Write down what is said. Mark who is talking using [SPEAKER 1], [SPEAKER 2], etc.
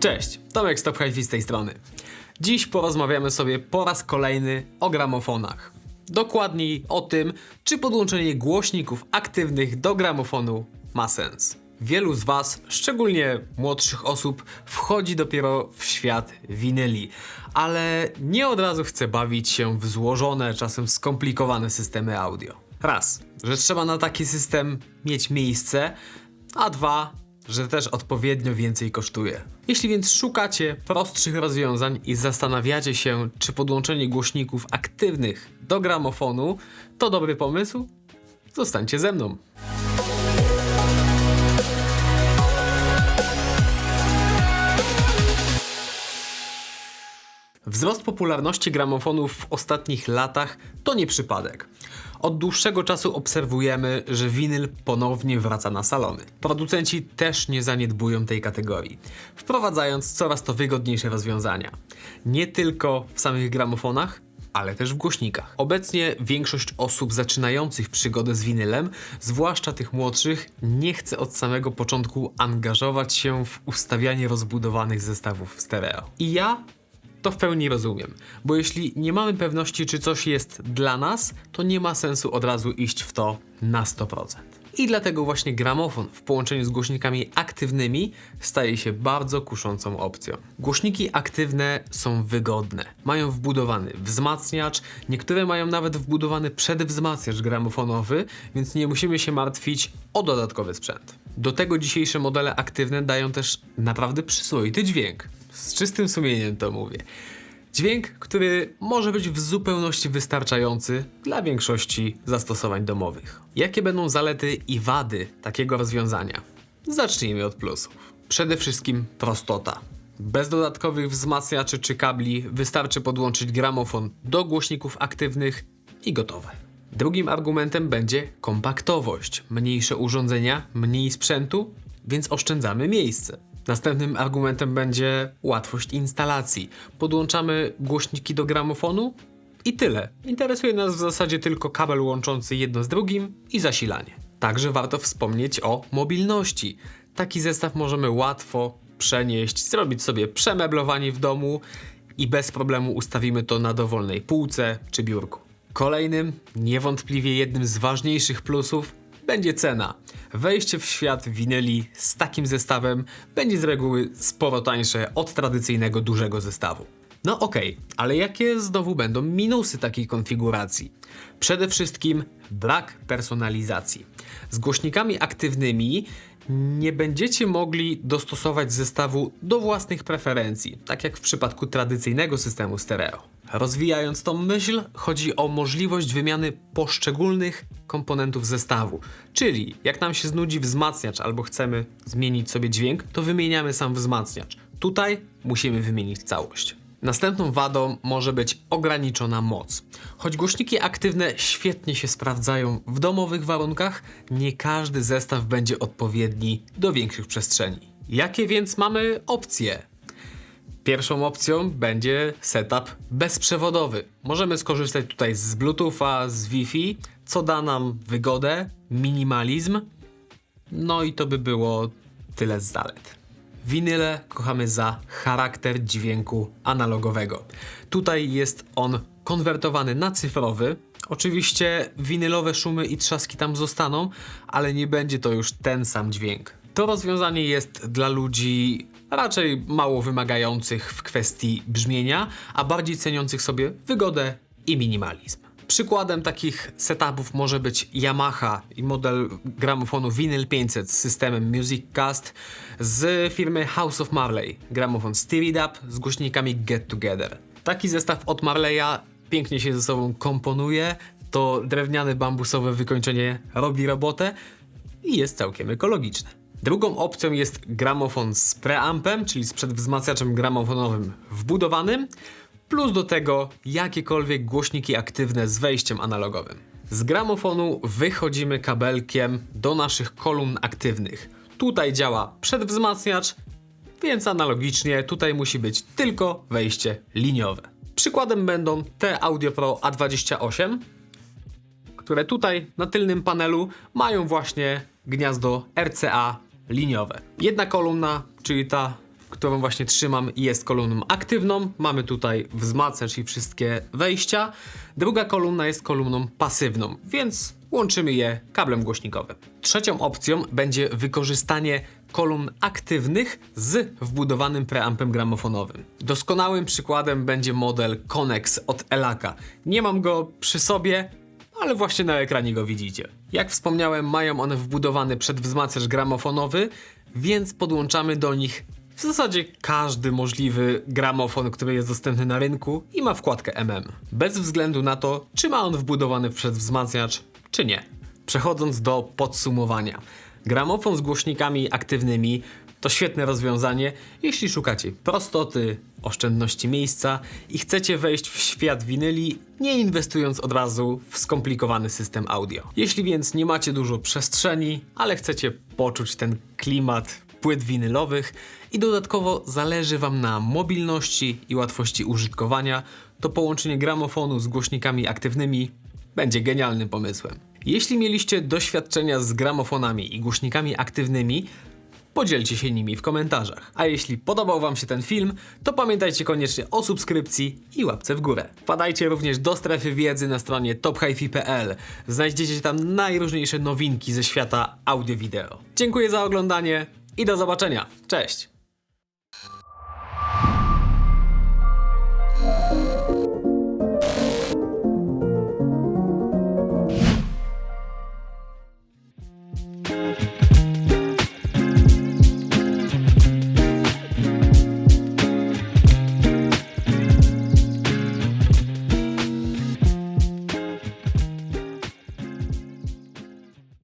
[SPEAKER 1] Cześć, Tomek Stop Hi-Fi z tej strony. Dziś porozmawiamy sobie po raz kolejny o gramofonach. Dokładniej o tym, czy podłączenie głośników aktywnych do gramofonu ma sens. Wielu z Was, szczególnie młodszych osób, wchodzi dopiero w świat winyli, ale nie od razu chce bawić się w złożone, czasem skomplikowane systemy audio. Raz, że trzeba na taki system mieć miejsce, a dwa, że też odpowiednio więcej kosztuje. Jeśli więc szukacie prostszych rozwiązań i zastanawiacie się, czy podłączenie głośników aktywnych do gramofonu to dobry pomysł, zostańcie ze mną. Wzrost popularności gramofonów w ostatnich latach to nie przypadek. Od dłuższego czasu obserwujemy, że winyl ponownie wraca na salony. Producenci też nie zaniedbują tej kategorii, wprowadzając coraz to wygodniejsze rozwiązania. Nie tylko w samych gramofonach, ale też w głośnikach. Obecnie większość osób zaczynających przygodę z winylem, zwłaszcza tych młodszych, nie chce od samego początku angażować się w ustawianie rozbudowanych zestawów stereo. I ja to w pełni rozumiem, bo jeśli nie mamy pewności, czy coś jest dla nas, to nie ma sensu od razu iść w to na 100%. I dlatego właśnie gramofon w połączeniu z głośnikami aktywnymi staje się bardzo kuszącą opcją. Głośniki aktywne są wygodne, mają wbudowany wzmacniacz, niektóre mają nawet wbudowany przedwzmacniacz gramofonowy, więc nie musimy się martwić o dodatkowy sprzęt. Do tego dzisiejsze modele aktywne dają też naprawdę przyzwoity dźwięk. Z czystym sumieniem to mówię. Dźwięk, który może być w zupełności wystarczający dla większości zastosowań domowych. Jakie będą zalety i wady takiego rozwiązania? Zacznijmy od plusów. Przede wszystkim prostota. Bez dodatkowych wzmacniaczy czy kabli wystarczy podłączyć gramofon do głośników aktywnych i gotowe. Drugim argumentem będzie kompaktowość. Mniejsze urządzenia, mniej sprzętu, więc oszczędzamy miejsce. Następnym argumentem będzie łatwość instalacji. Podłączamy głośniki do gramofonu i tyle. Interesuje nas w zasadzie tylko kabel łączący jedno z drugim i zasilanie. Także warto wspomnieć o mobilności. Taki zestaw możemy łatwo przenieść, zrobić sobie przemeblowanie w domu i bez problemu ustawimy to na dowolnej półce czy biurku. Kolejnym, niewątpliwie jednym z ważniejszych plusów będzie cena. Wejście w świat winyli z takim zestawem będzie z reguły sporo tańsze od tradycyjnego dużego zestawu. No okej, okay, ale jakie znowu będą minusy takiej konfiguracji? Przede wszystkim brak personalizacji. Z głośnikami aktywnymi nie będziecie mogli dostosować zestawu do własnych preferencji, tak jak w przypadku tradycyjnego systemu stereo. Rozwijając tą myśl, chodzi o możliwość wymiany poszczególnych komponentów zestawu. Czyli jak nam się znudzi wzmacniacz albo chcemy zmienić sobie dźwięk, to wymieniamy sam wzmacniacz. Tutaj musimy wymienić całość. Następną wadą może być ograniczona moc. Choć głośniki aktywne świetnie się sprawdzają w domowych warunkach, nie każdy zestaw będzie odpowiedni do większych przestrzeni. Jakie więc mamy opcje? Pierwszą opcją będzie setup bezprzewodowy. Możemy skorzystać tutaj z Bluetootha, z Wi-Fi, co da nam wygodę, minimalizm. No i to by było tyle z zalet. Winyle kochamy za charakter dźwięku analogowego. Tutaj jest on konwertowany na cyfrowy. Oczywiście winylowe szumy i trzaski tam zostaną, ale nie będzie to już ten sam dźwięk. To rozwiązanie jest dla ludzi raczej mało wymagających w kwestii brzmienia, a bardziej ceniących sobie wygodę i minimalizm. Przykładem takich setupów może być Yamaha i model gramofonu Vinyl 500 z systemem Music Cast z firmy House of Marley. Gramofon Steer It Up z głośnikami Get Together. Taki zestaw od Marleya pięknie się ze sobą komponuje, to drewniane bambusowe wykończenie robi robotę i jest całkiem ekologiczne. Drugą opcją jest gramofon z preampem, czyli z przedwzmacniaczem gramofonowym wbudowanym, plus do tego jakiekolwiek głośniki aktywne z wejściem analogowym. Z gramofonu wychodzimy kabelkiem do naszych kolumn aktywnych. Tutaj działa przedwzmacniacz, więc analogicznie tutaj musi być tylko wejście liniowe. Przykładem będą te Audio Pro A28, które tutaj na tylnym panelu mają właśnie gniazdo RCA liniowe. Jedna kolumna, czyli ta którą właśnie trzymam, jest kolumną aktywną. Mamy tutaj wzmacniacz i wszystkie wejścia. Druga kolumna jest kolumną pasywną, więc łączymy je kablem głośnikowym. Trzecią opcją będzie wykorzystanie kolumn aktywnych z wbudowanym preampem gramofonowym. Doskonałym przykładem będzie model Connex od Elaka. Nie mam go przy sobie, ale właśnie na ekranie go widzicie. Jak wspomniałem, mają one wbudowany przedwzmacniacz gramofonowy, więc podłączamy do nich w zasadzie każdy możliwy gramofon, który jest dostępny na rynku i ma wkładkę MM. Bez względu na to, czy ma on wbudowany przedwzmacniacz, czy nie. Przechodząc do podsumowania. Gramofon z głośnikami aktywnymi to świetne rozwiązanie, jeśli szukacie prostoty, oszczędności miejsca i chcecie wejść w świat winyli, nie inwestując od razu w skomplikowany system audio. Jeśli więc nie macie dużo przestrzeni, ale chcecie poczuć ten klimat płyt winylowych i dodatkowo zależy Wam na mobilności i łatwości użytkowania, to połączenie gramofonu z głośnikami aktywnymi będzie genialnym pomysłem. Jeśli mieliście doświadczenia z gramofonami i głośnikami aktywnymi, podzielcie się nimi w komentarzach. A jeśli podobał Wam się ten film, to pamiętajcie koniecznie o subskrypcji i łapce w górę. Wpadajcie również do strefy wiedzy na stronie tophifi.pl. Znajdziecie tam najróżniejsze nowinki ze świata audio-wideo. Dziękuję za oglądanie i do zobaczenia. Cześć!